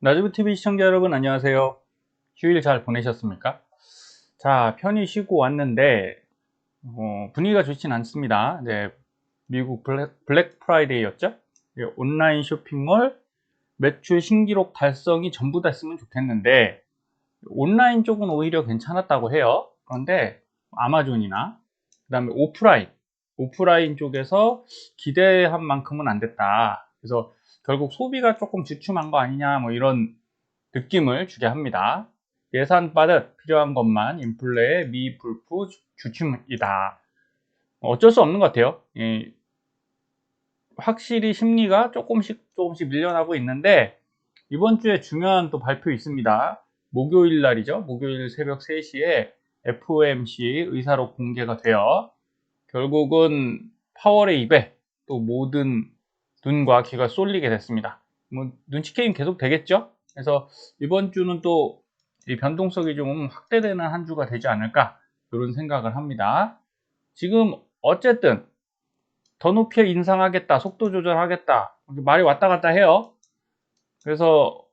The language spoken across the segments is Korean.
나주부TV 시청자 여러분 안녕하세요. 휴일 잘 보내셨습니까? 자, 편히 쉬고 왔는데 어, 분위기가 좋진 않습니다. 네, 미국 블랙, 블랙 프라이데이였죠? 예, 온라인 쇼핑몰 매출 신기록 달성이 전부 됐으면 좋겠는데 온라인 쪽은 오히려 괜찮았다고 해요. 그런데 아마존이나 그 다음에 오프라인 오프라인 쪽에서 기대한 만큼은 안 됐다. 그래서 결국 소비가 조금 주춤한 거 아니냐 뭐 이런 느낌을 주게 합니다. 예산 빠듯 필요한 것만 인플레 미불프 주춤이다. 어쩔 수 없는 것 같아요. 예, 확실히 심리가 조금씩 조금씩 밀려나고 있는데 이번 주에 중요한 또 발표 있습니다. 목요일 날이죠. 목요일 새벽 3시에 FOMC 의사록 공개가 되어 결국은 파월의 입에 또 모든 눈과 귀가 쏠리게 됐습니다. 뭐 눈치 게임 계속 되겠죠? 그래서 이번 주는 또 이 변동성이 좀 확대되는 한 주가 되지 않을까 이런 생각을 합니다. 지금 어쨌든 더 높이 인상하겠다, 속도 조절하겠다 말이 왔다 갔다 해요. 그래서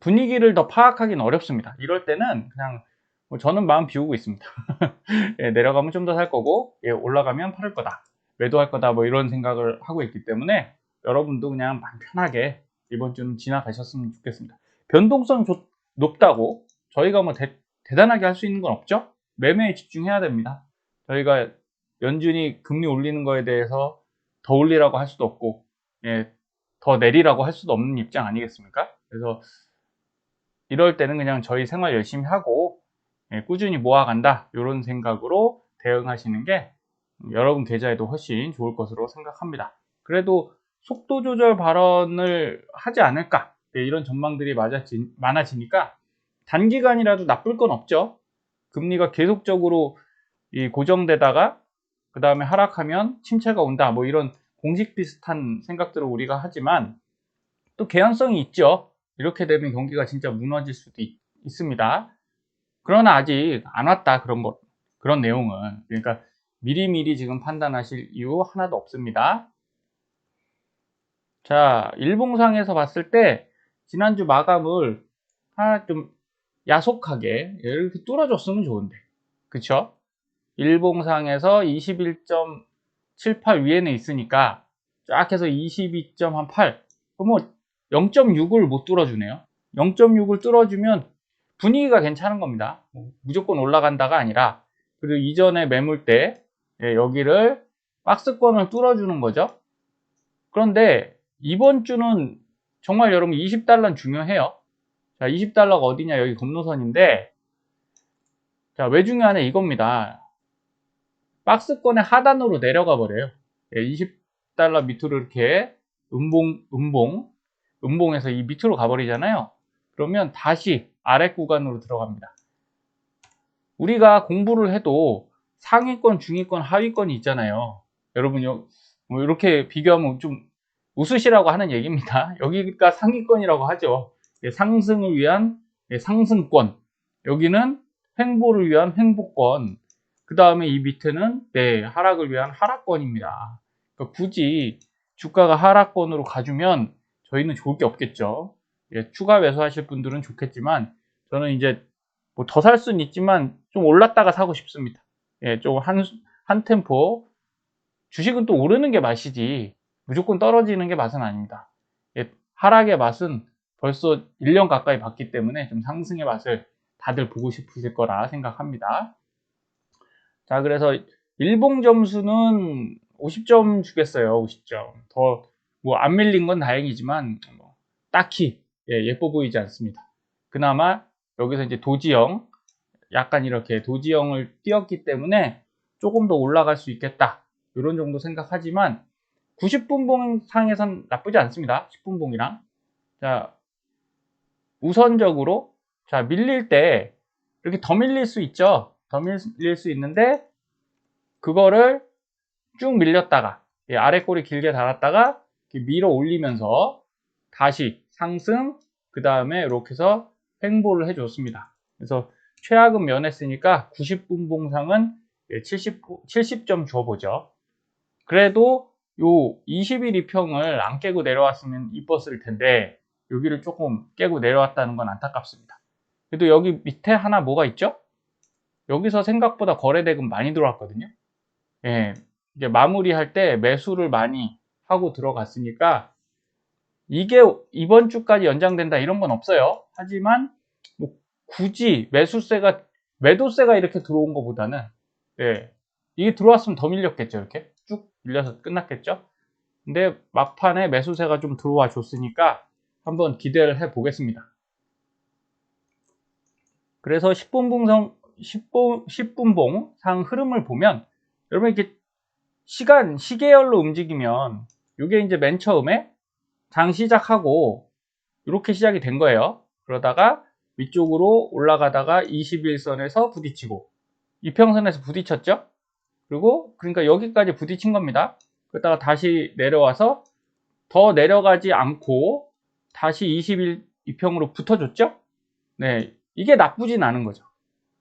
분위기를 더 파악하기는 어렵습니다. 이럴 때는 그냥 뭐 저는 마음 비우고 있습니다. 예, 내려가면 좀 더 살 거고 예, 올라가면 팔을 거다. 매도할 거다 뭐 이런 생각을 하고 있기 때문에 여러분도 그냥 편하게 이번 주는 지나가셨으면 좋겠습니다. 변동성 조, 높다고 저희가 뭐 대, 단하게 할 수 있는 건 없죠? 매매에 집중해야 됩니다. 저희가 연준이 금리 올리는 거에 대해서 더 올리라고 할 수도 없고 예, 더 내리라고 할 수도 없는 입장 아니겠습니까? 그래서 이럴 때는 그냥 저희 생활 열심히 하고 예, 꾸준히 모아간다 이런 생각으로 대응하시는 게 여러분 계좌에도 훨씬 좋을 것으로 생각합니다. 그래도 속도 조절 발언을 하지 않을까 네, 이런 전망들이 맞아지, 많아지니까 단기간이라도 나쁠 건 없죠. 금리가 계속적으로 고정되다가 그 다음에 하락하면 침체가 온다 뭐 이런 공식 비슷한 생각들을 우리가 하지만 또 개연성이 있죠. 이렇게 되면 경기가 진짜 무너질 수도 있, 있습니다. 그러나 아직 안 왔다 그런 것 그런 내용은 그러니까 미리미리 지금 판단하실 이유 하나도 없습니다. 자, 일봉상에서 봤을 때 지난주 마감을 하나 좀 야속하게 이렇게 뚫어줬으면 좋은데. 그쵸? 일봉상에서 21.78 위에는 있으니까 쫙 해서 22.8 그럼 0.6을 못 뚫어주네요. 0.6을 뚫어주면 분위기가 괜찮은 겁니다. 무조건 올라간다가 아니라. 그리고 이전에 매물대 예, 여기를 박스권을 뚫어주는 거죠. 그런데 이번 주는 정말 여러분 20달러는 중요해요. 자, 20달러가 어디냐? 여기 검노선인데, 자, 왜 중요하냐? 이겁니다. 박스권의 하단으로 내려가 버려요. 예, 20달러 밑으로 이렇게 음봉, 음봉, 음봉에서 이 밑으로 가버리잖아요. 그러면 다시 아래 구간으로 들어갑니다. 우리가 공부를 해도 상위권, 중위권, 하위권이 있잖아요. 여러분, 뭐 이렇게 비교하면 좀 웃으시라고 하는 얘기입니다. 여기가 상위권이라고 하죠. 상승을 위한 상승권. 여기는 횡보를 위한 횡보권. 그 다음에 이 밑에는 네, 하락을 위한 하락권입니다. 그러니까 굳이 주가가 하락권으로 가주면 저희는 좋을 게 없겠죠. 예, 추가 매수하실 분들은 좋겠지만 저는 이제 뭐 더 살 수는 있지만 좀 올랐다가 사고 싶습니다. 예, 조금 한, 한 템포. 주식은 또 오르는 게 맛이지, 무조건 떨어지는 게 맛은 아닙니다. 예, 하락의 맛은 벌써 1년 가까이 봤기 때문에 좀 상승의 맛을 다들 보고 싶으실 거라 생각합니다. 자, 그래서 일봉 점수는 50점 주겠어요. 50점. 더, 뭐, 안 밀린 건 다행이지만, 뭐, 딱히, 예, 예뻐 보이지 않습니다. 그나마, 여기서 이제 도지형, 약간 이렇게 도지형을 띄었기 때문에 조금 더 올라갈 수 있겠다. 이런 정도 생각하지만 90분봉 상에선 나쁘지 않습니다. 10분봉이랑. 자, 우선적으로 자, 밀릴 때 이렇게 더 밀릴 수 있죠. 더 밀릴 수 있는데 그거를 쭉 밀렸다가 예, 아래 꼬리 길게 달았다가 밀어 올리면서 다시 상승 그 다음에 이렇게 해서 횡보를 해줬습니다. 그래서 최악은 면했으니까 90분 봉상은 70, 70점 줘보죠. 그래도 요21 2평을 안 깨고 내려왔으면 이뻤을 텐데 여기를 조금 깨고 내려왔다는 건 안타깝습니다. 그래도 여기 밑에 하나 뭐가 있죠? 여기서 생각보다 거래대금 많이 들어왔거든요. 예, 이제 마무리할 때 매수를 많이 하고 들어갔으니까 이게 이번 주까지 연장된다 이런 건 없어요. 하지만 뭐 굳이 매수세가 매도세가 이렇게 들어온 것보다는 예, 이게 들어왔으면 더 밀렸겠죠. 이렇게 쭉 밀려서 끝났겠죠. 근데 막판에 매수세가 좀 들어와 줬으니까 한번 기대를 해 보겠습니다. 그래서 10분 봉상 10분, 10분 봉 상 흐름을 보면 여러분 이렇게 시간 시계열로 움직이면 이게 이제 맨 처음에 장 시작하고 이렇게 시작이 된 거예요. 그러다가 위쪽으로 올라가다가 21선에서 부딪히고 이평선에서 부딪혔죠. 그리고 그러니까 여기까지 부딪힌 겁니다. 그러다가 다시 내려와서 더 내려가지 않고 다시 21이평으로 붙어줬죠. 네, 이게 나쁘진 않은 거죠.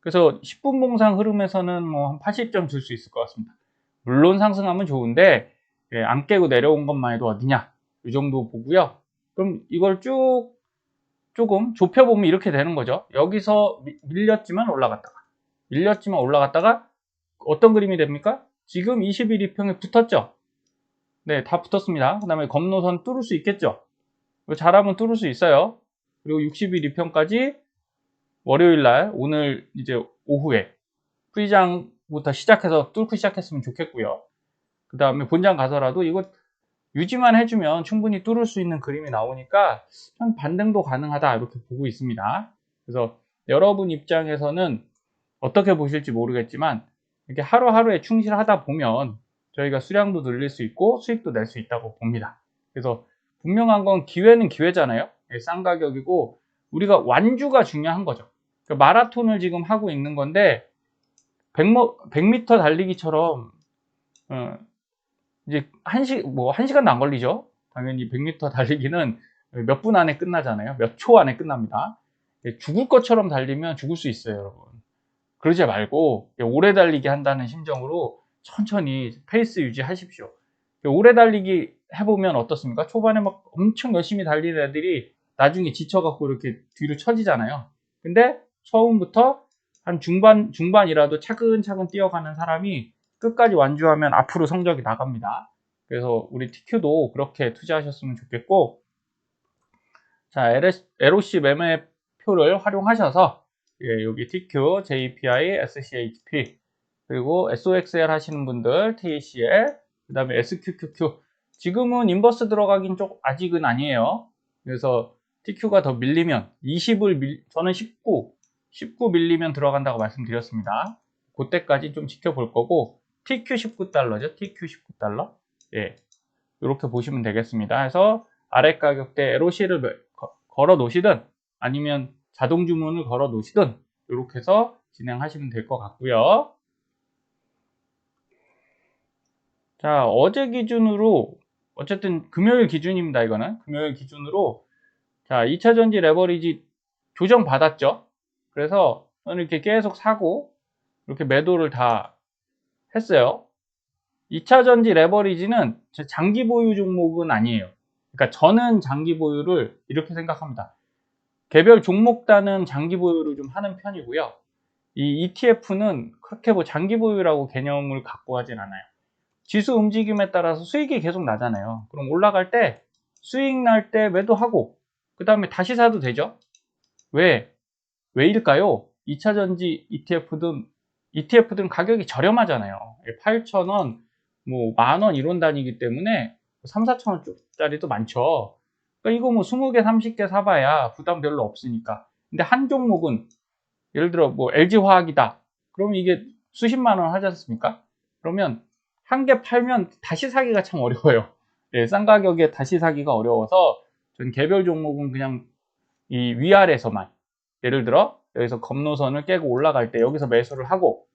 그래서 10분 봉상 흐름에서는 뭐 한 80점 줄 수 있을 것 같습니다. 물론 상승하면 좋은데 예, 안 깨고 내려온 것만 해도 어디냐 이 정도 보고요. 그럼 이걸 쭉 조금 좁혀보면 이렇게 되는 거죠. 여기서 미- 밀렸지만 올라갔다가 밀렸지만 올라갔다가 어떤 그림이 됩니까? 지금 21이평에 붙었죠. 네, 다 붙었습니다. 그 다음에 검노선 뚫을 수 있겠죠. 잘하면 뚫을 수 있어요. 그리고 61이평까지 월요일 날 오늘 이제 오후에 프리장부터 시작해서 뚫고 시작했으면 좋겠고요. 그 다음에 본장 가서라도 이거 유지만 해주면 충분히 뚫을 수 있는 그림이 나오니까 한 반등도 가능하다 이렇게 보고 있습니다. 그래서 여러분 입장에서는 어떻게 보실지 모르겠지만 이렇게 하루하루에 충실하다 보면 저희가 수량도 늘릴 수 있고 수익도 낼 수 있다고 봅니다. 그래서 분명한 건 기회는 기회잖아요. 예, 싼 가격이고 우리가 완주가 중요한 거죠. 그러니까 마라톤을 지금 하고 있는 건데 100m, 100m 달리기처럼 어, 이제 한 시, 뭐, 한 시간도 안 걸리죠? 당연히 100m 달리기는 몇 분 안에 끝나잖아요. 몇 초 안에 끝납니다. 예, 죽을 것처럼 달리면 죽을 수 있어요, 여러분. 그러지 말고, 예, 오래 달리기 한다는 심정으로 천천히 페이스 유지하십시오. 예, 오래 달리기 해보면 어떻습니까? 초반에 막 엄청 열심히 달리는 애들이 나중에 지쳐갖고 이렇게 뒤로 처지잖아요. 근데 처음부터 한 중반, 중반이라도 차근차근 뛰어가는 사람이 끝까지 완주하면 앞으로 성적이 나갑니다. 그래서 우리 TQ도 그렇게 투자하셨으면 좋겠고, 자, LOC 매매표를 활용하셔서, 예, 여기 TQ, JPI, SCHP, 그리고 SOXL 하시는 분들, TCL, 그 다음에 SQQQ. 지금은 인버스 들어가긴 좀 아직은 아니에요. 그래서 TQ가 더 밀리면, 20을 밀, 저는 19, 19 밀리면 들어간다고 말씀드렸습니다. 그때까지 좀 지켜볼 거고, TQ 19달러죠. TQ 19달러. 예. 이렇게 보시면 되겠습니다. 해서 아래 가격대 LOC를 걸어 놓으시든 아니면 자동 주문을 걸어 놓으시든 이렇게 해서 진행하시면 될 것 같고요. 자, 어제 기준으로 어쨌든 금요일 기준입니다. 이거는 금요일 기준으로 자, 2차 전지 레버리지 조정 받았죠. 그래서 저는 이렇게 계속 사고 이렇게 매도를 다 했어요. 2차 전지 레버리지는 제 장기 보유 종목은 아니에요. 그러니까 저는 장기 보유를 이렇게 생각합니다. 개별 종목단은 장기 보유를 좀 하는 편이고요. 이 ETF는 그렇게 뭐 장기 보유라고 개념을 갖고 하진 않아요. 지수 움직임에 따라서 수익이 계속 나잖아요. 그럼 올라갈 때 수익 날 때 매도하고 그 다음에 다시 사도 되죠. 왜? 왜일까요? 2차 전지 ETF든 ETF들은 가격이 저렴하잖아요. 8,000원, 뭐, 만원 이런 단위이기 때문에 3, 4,000원 짜리도 많죠. 그러니까 이거 뭐 20개, 30개 사봐야 부담 별로 없으니까. 근데 한 종목은, 예를 들어 뭐 LG화학이다. 그러면 이게 수십만 원 하지 않습니까? 그러면 한 개 팔면 다시 사기가 참 어려워요. 예, 싼 가격에 다시 사기가 어려워서 전 개별 종목은 그냥 이 위아래서만 예를 들어 여기서 검노선을 깨고 올라갈 때 여기서 매수를 하고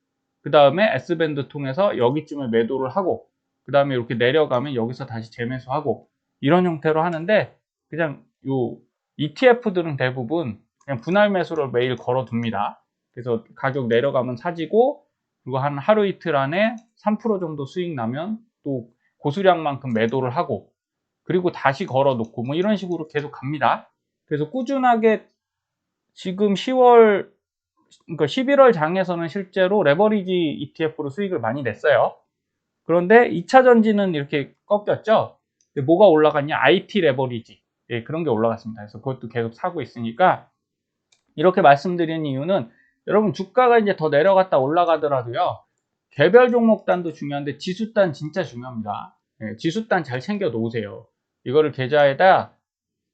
그 다음에 S밴드 통해서 여기쯤에 매도를 하고 그 다음에 이렇게 내려가면 여기서 다시 재매수하고 이런 형태로 하는데 그냥 요 ETF들은 대부분 그냥 분할 매수를 매일 걸어 둡니다. 그래서 가격 내려가면 사지고 그리고 한 하루 이틀 안에 3% 정도 수익 나면 또 고수량만큼 매도를 하고 그리고 다시 걸어 놓고 뭐 이런 식으로 계속 갑니다. 그래서 꾸준하게 지금 10월, 그러니까 11월 장에서는 실제로 레버리지 ETF로 수익을 많이 냈어요. 그런데 2차 전지는 이렇게 꺾였죠. 뭐가 올라갔냐? IT 레버리지. 예, 그런 게 올라갔습니다. 그래서 그것도 계속 사고 있으니까 이렇게 말씀드리는 이유는 여러분 주가가 이제 더 내려갔다 올라가더라도요. 개별 종목단도 중요한데 지수단 진짜 중요합니다. 예, 지수단 잘 챙겨 놓으세요. 이거를 계좌에다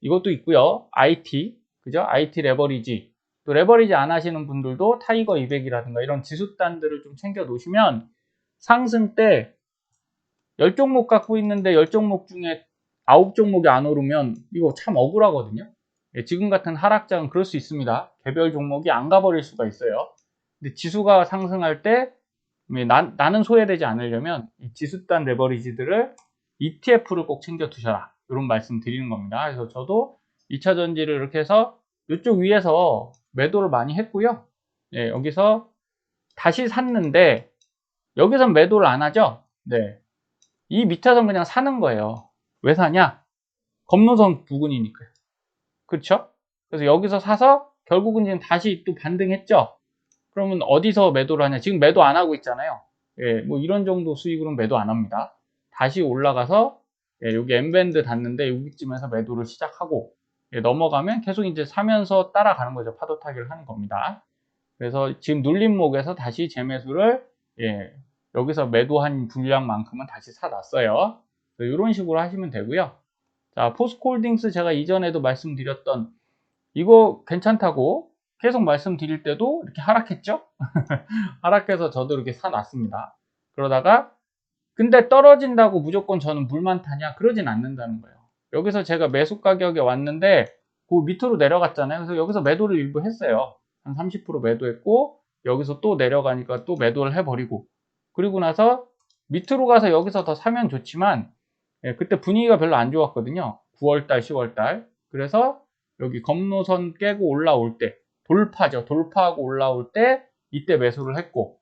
이것도 있고요. IT, 그죠? IT 레버리지. 또 레버리지 안 하시는 분들도 타이거 200이라든가 이런 지수단들을 좀 챙겨 놓으시면 상승 때 10종목 갖고 있는데 10종목 중에 9종목이 안 오르면 이거 참 억울하거든요. 예, 지금 같은 하락장은 그럴 수 있습니다. 개별 종목이 안 가버릴 수가 있어요. 근데 지수가 상승할 때 예, 나, 나는 소외되지 않으려면 이 지수단 레버리지들을 ETF를 꼭 챙겨 두셔라. 이런 말씀 드리는 겁니다. 그래서 저도 2차 전지를 이렇게 해서 이쪽 위에서 매도를 많이 했고요. 예, 여기서 다시 샀는데 여기서 매도를 안 하죠. 네. 이 밑에서 그냥 사는 거예요. 왜 사냐? 검노선 부근이니까요. 그렇죠? 그래서 여기서 사서 결국은 지금 다시 또 반등했죠. 그러면 어디서 매도를 하냐? 지금 매도 안 하고 있잖아요. 예, 뭐 이런 정도 수익으로는 매도 안 합니다. 다시 올라가서 예, 여기 M밴드 닿는데 여기쯤에서 매도를 시작하고 예, 넘어가면 계속 이제 사면서 따라가는 거죠. 파도 타기를 하는 겁니다. 그래서 지금 눌림목에서 다시 재매수를 예, 여기서 매도한 분량만큼은 다시 사놨어요. 이런 식으로 하시면 되고요. 자, 포스콜딩스 제가 이전에도 말씀드렸던 이거 괜찮다고 계속 말씀드릴 때도 이렇게 하락했죠? 하락해서 저도 이렇게 사놨습니다. 그러다가 근데 떨어진다고 무조건 저는 물만 타냐? 그러진 않는다는 거예요. 여기서 제가 매수 가격에 왔는데 그 밑으로 내려갔잖아요. 그래서 여기서 매도를 일부 했어요. 한 30% 매도했고 여기서 또 내려가니까 또 매도를 해버리고 그리고 나서 밑으로 가서 여기서 더 사면 좋지만 예, 그때 분위기가 별로 안 좋았거든요. 9월달, 10월달. 그래서 여기 검노선 깨고 올라올 때 돌파죠. 돌파하고 올라올 때 이때 매수를 했고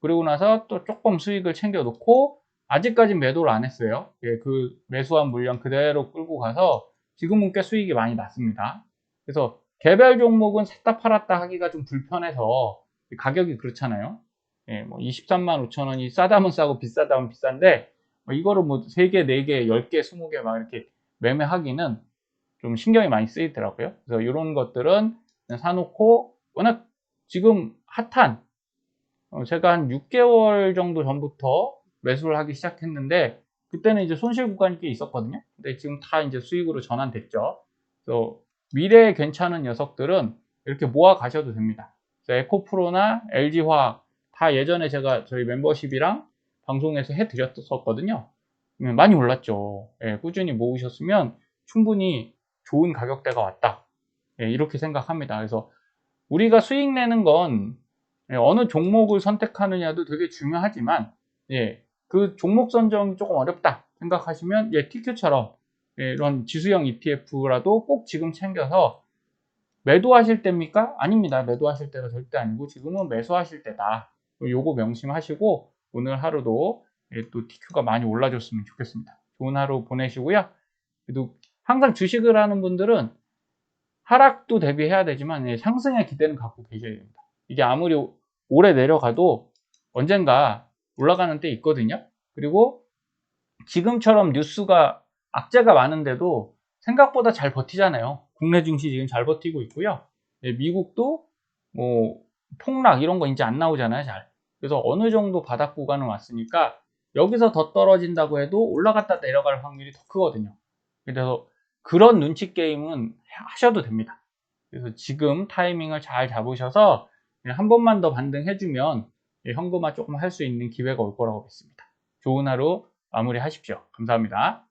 그리고 나서 또 조금 수익을 챙겨 놓고 아직까지 매도를 안 했어요. 예, 그 매수한 물량 그대로 끌고 가서 지금은 꽤 수익이 많이 났습니다. 그래서 개별 종목은 샀다 팔았다 하기가 좀 불편해서 가격이 그렇잖아요. 예, 뭐 23만 5천 원이 싸다면 싸고 비싸다면 비싼데 뭐 이거를 뭐 3개, 4개, 10개, 20개 막 이렇게 매매하기는 좀 신경이 많이 쓰이더라고요. 그래서 이런 것들은 사놓고 워낙 지금 핫한 어, 제가 한 6개월 정도 전부터 매수를 하기 시작했는데 그때는 이제 손실 구간이 꽤 있었거든요. 근데 지금 다 이제 수익으로 전환됐죠. 그래서 미래에 괜찮은 녀석들은 이렇게 모아 가셔도 됩니다. 에코프로나 LG화학 다 예전에 제가 저희 멤버십이랑 방송에서 해드렸었거든요. 음, 많이 올랐죠. 예, 꾸준히 모으셨으면 충분히 좋은 가격대가 왔다. 예, 이렇게 생각합니다. 그래서 우리가 수익 내는 건 예, 어느 종목을 선택하느냐도 되게 중요하지만 예, 그 종목 선정이 조금 어렵다 생각하시면 예, TQ처럼 예, 이런 지수형 ETF라도 꼭 지금 챙겨서 매도하실 때입니까? 아닙니다. 매도하실 때가 절대 아니고 지금은 매수하실 때다. 요거 명심하시고 오늘 하루도 예, 또 TQ가 많이 올라줬으면 좋겠습니다. 좋은 하루 보내시고요. 그래도 항상 주식을 하는 분들은 하락도 대비해야 되지만 예, 상승의 기대는 갖고 계셔야 됩니다. 이게 아무리 오래 내려가도 언젠가 올라가는 때 있거든요. 그리고 지금처럼 뉴스가 악재가 많은데도 생각보다 잘 버티잖아요. 국내 증시 지금 잘 버티고 있고요. 예, 미국도 뭐 폭락 이런 거 이제 안 나오잖아요. 잘. 그래서 어느 정도 바닥 구간을 왔으니까 여기서 더 떨어진다고 해도 올라갔다 내려갈 확률이 더 크거든요. 그래서 그런 눈치 게임은 하셔도 됩니다. 그래서 지금 타이밍을 잘 잡으셔서 한 번만 더 반등해주면 현금화 조금 할 수 있는 기회가 올 거라고 믿습니다. 좋은 하루 마무리 하십시오. 감사합니다.